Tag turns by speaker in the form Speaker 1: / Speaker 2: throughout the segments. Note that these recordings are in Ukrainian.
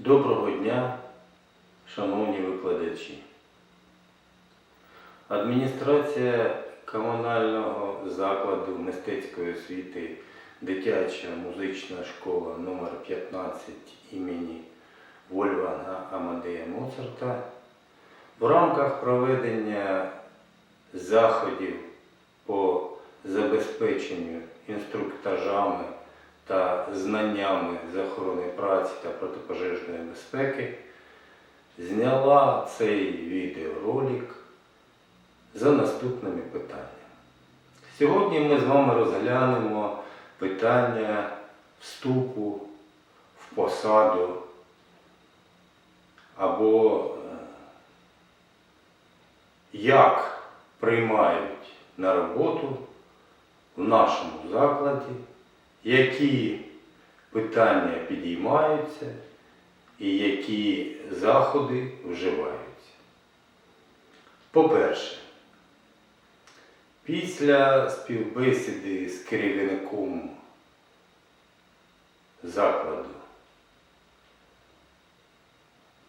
Speaker 1: Доброго дня, шановні викладачі. Адміністрація комунального закладу мистецької освіти Дитяча музична школа номер 15 імені Вольфганга Амадея Моцарта в рамках проведення заходів по забезпеченню інструктажами та знаннями з охорони праці та протипожежної безпеки зняла цей відеоролик за наступними питаннями. Сьогодні ми з вами розглянемо питання вступу в посаду або е, як приймають на роботу в нашому закладі, які питання підіймаються і які заходи вживаються. По-перше, після співбесіди з керівником закладу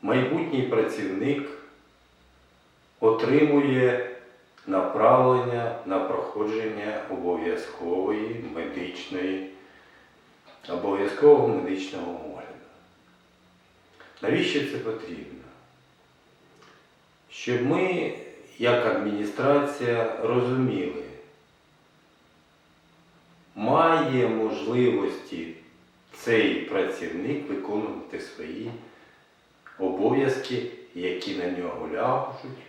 Speaker 1: майбутній працівник отримує направлення на проходження обов'язкової медичної, обов'язкового медичного огляду. Навіщо це потрібно? Щоб ми, як адміністрація, розуміли, має можливості цей працівник виконувати свої обов'язки, які на нього ляжуть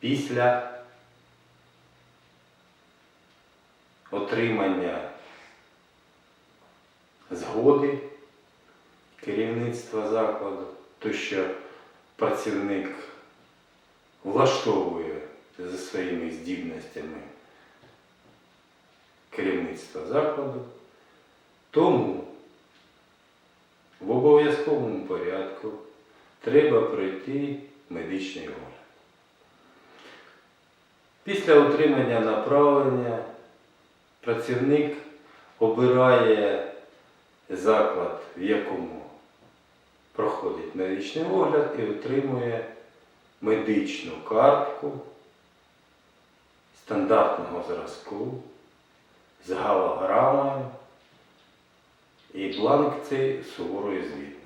Speaker 1: після отримання згоди керівництва закладу, то що працівник влаштовує за своїми здібностями керівництва закладу, тому в обов'язковому порядку треба пройти медичний огляд. Після отримання направлення працівник обирає заклад, в якому проходить медичний огляд і отримує медичну картку стандартного зразку з галограмою і бланк цей суворої звітності.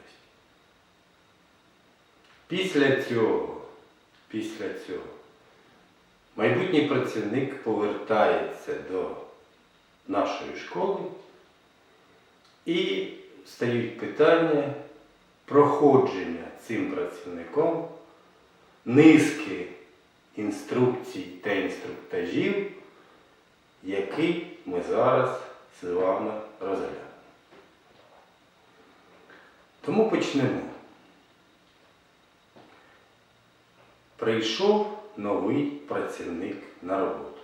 Speaker 1: Після цього, після цього майбутній працівник повертається до нашої школи і стають питання проходження цим працівником низки інструкцій та інструктажів, які ми зараз з вами розглянемо. Тому почнемо. Прийшов новий працівник на роботу,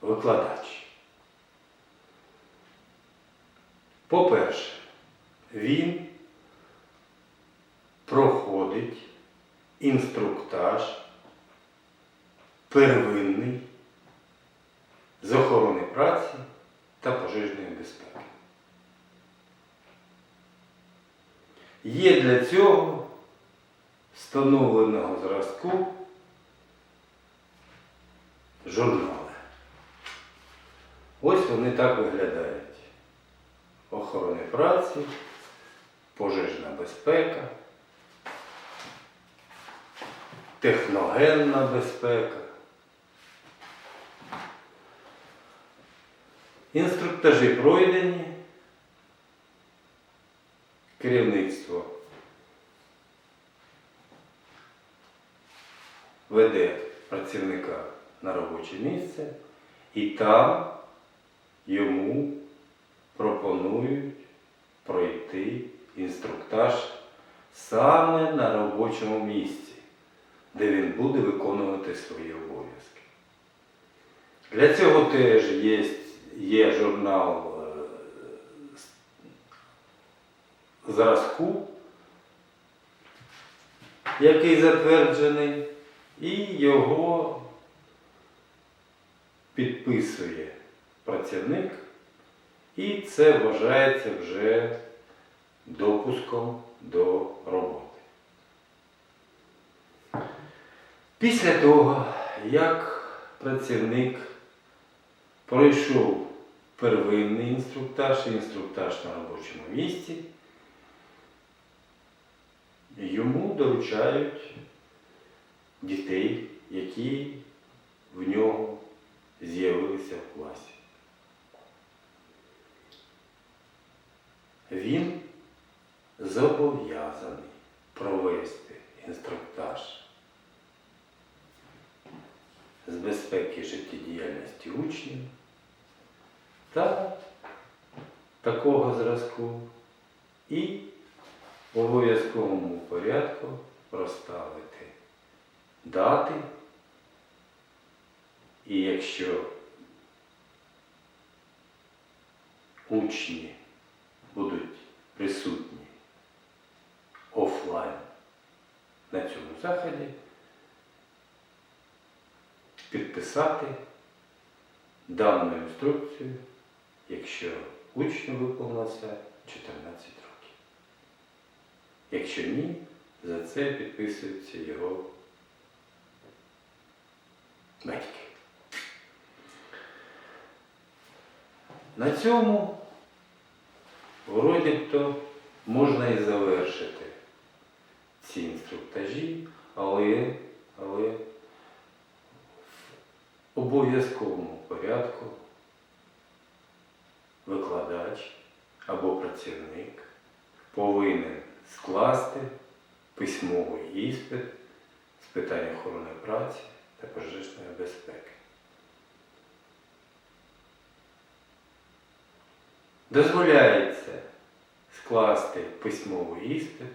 Speaker 1: викладач. По-перше, він проходить інструктаж первинний з охорони праці та пожежної безпеки. Є для цього встановленого зразку журнали. Ось вони так виглядають. Охорони праці, пожежна безпека, техногенна безпека. Інструктажі пройдені, керівництво веде працівника на робоче місце і там йому пропонують пройти інструктаж саме на робочому місці, де він буде виконувати свої обов'язки. Для цього теж є, є журнал е, зразку, який затверджений, і його підписує працівник, і це вважається вже допуском до роботи. Після того, як працівник пройшов первинний інструктаж і інструктаж на робочому місці, йому доручають дітей, які в нього Він зобов'язаний провести інструктаж з безпеки життєдіяльності учнів та такого зразку і в обов'язковому порядку розставити дати. І якщо учні будуть присутні офлайн на цьому заході, підписати дану інструкцію, якщо учню виповнилося 14 років. Якщо ні, за це підписуються його батьки. На цьому вроді то можна і завершити ці інструктажі, але, але в обов'язковому порядку викладач або працівник повинен скласти письмовий іспит з питань охорони праці та пожежної безпеки. Дозволяється скласти письмовий іспит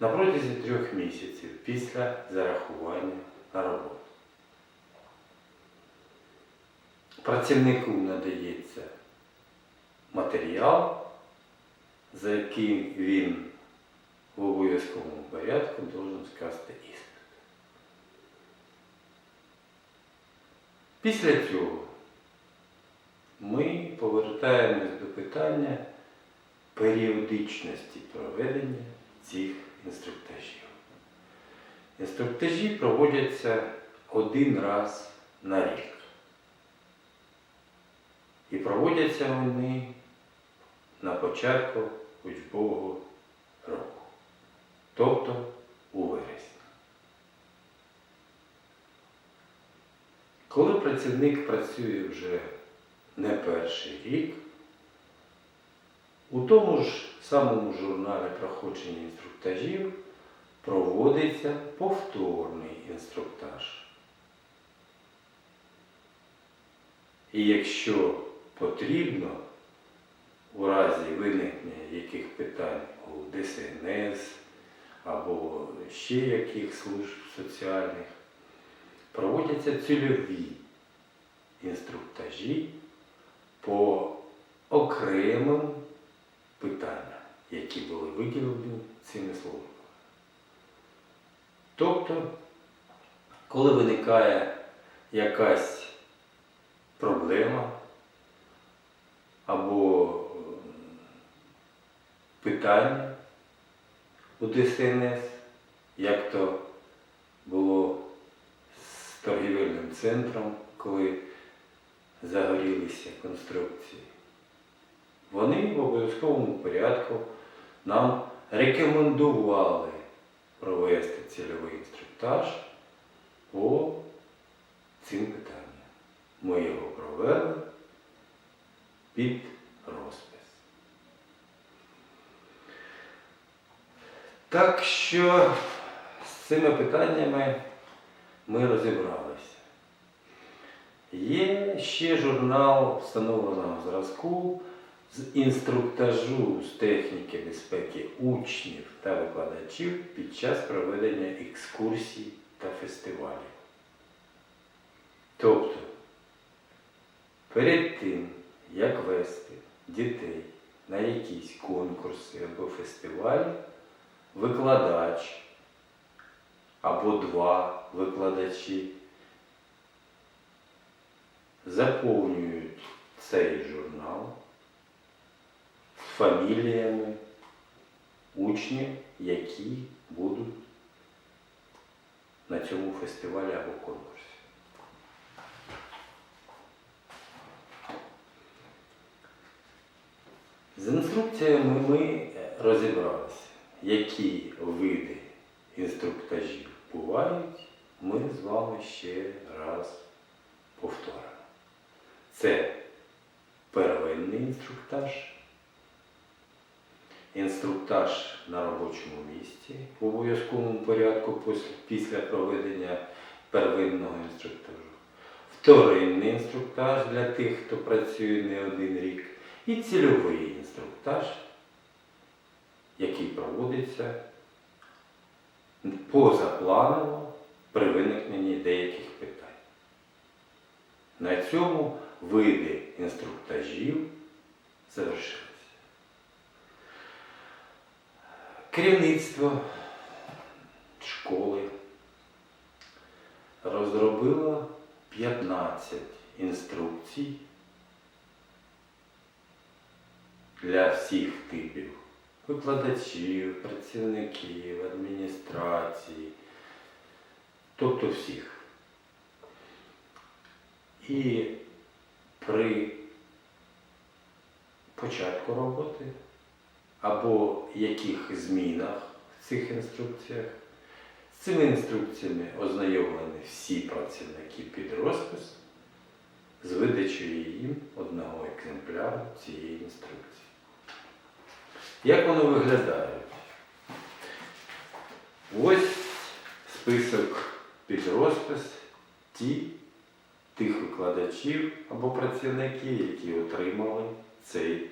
Speaker 1: на протязі трьох місяців після зарахування на роботу. Працівнику надається матеріал, за яким він в обов'язковому порядку должен скласти іспит. Після цього ми повертаємось до питання періодичності проведення цих інструктажів. Інструктажі проводяться один раз на рік. І проводяться вони на початку учбового року, тобто у вересні. Коли працівник працює вже не перший рік, у тому ж самому журналі проходження інструктажів проводиться повторний інструктаж. І якщо потрібно, у разі виникнення яких питань у ДСНС або ще яких служб соціальних, проводяться цільові інструктажі по окремим питанням, які були виділені цими службами. Тобто, коли виникає якась проблема або питання у ДСНС, як то було з торгівельним центром, коли загорілися конструкції, вони в обов'язковому порядку нам рекомендували провести цільовий інструктаж по цим питанням. Ми його провели під розпис. Так що з цими питаннями ми розібралися. Є ще журнал встановленого зразку з інструктажу з техніки безпеки учнів та викладачів під час проведення екскурсій та фестивалів. Тобто, перед тим, як вести дітей на якісь конкурси або фестивалі, викладач або два викладачі заповнюють цей журнал з фаміліями учнів, які будуть на цьому фестивалі або конкурсі. З інструкціями ми розібралися, які види інструктажів бувають, ми з вами ще раз повторимо. Це первинний інструктаж, інструктаж на робочому місці в обов'язковому порядку після- проведення первинного інструктажу, вторинний інструктаж для тих, хто працює не один рік, і цільовий інструктаж, який проводиться позапланово при виникненні деяких питань. На цьому види інструктажів завершилися. Керівництво школи розробило 15 інструкцій для всіх типів викладачів, працівників, адміністрації, тобто всіх. І при початку роботи або яких змінах в цих інструкціях з цими інструкціями ознайомлені всі працівники під розпис з видачею їм одного екземпляру цієї інструкції. Як воно виглядає? Ось список під розпис ті, тих викладачів або працівників, які отримали цей,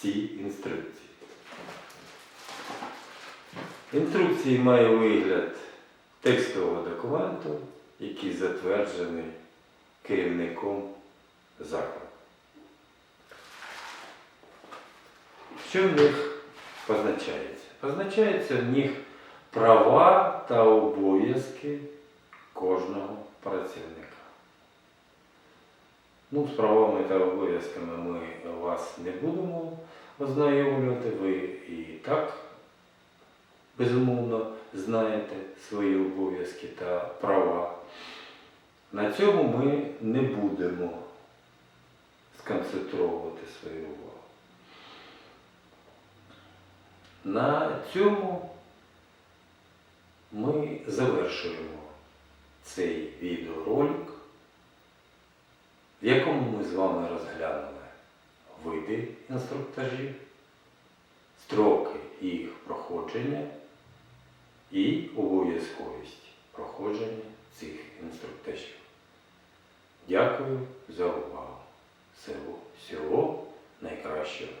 Speaker 1: ці інструкції. Інструкції має вигляд текстового документу, який затверджений керівником закладу. Що в них позначається? Позначаються в них права та обов'язки кожного працівника. Ну, з правами та обов'язками ми вас не будемо ознайомлювати, ви і так безумовно знаєте свої обов'язки та права. На цьому ми не будемо сконцентровувати свою увагу. На цьому ми завершуємо цей відеоролик, в якому ми з вами розглянули види інструктажів, строки їх проходження і обов'язковість проходження цих інструктажів. Дякую за увагу. Всього, всього найкращого.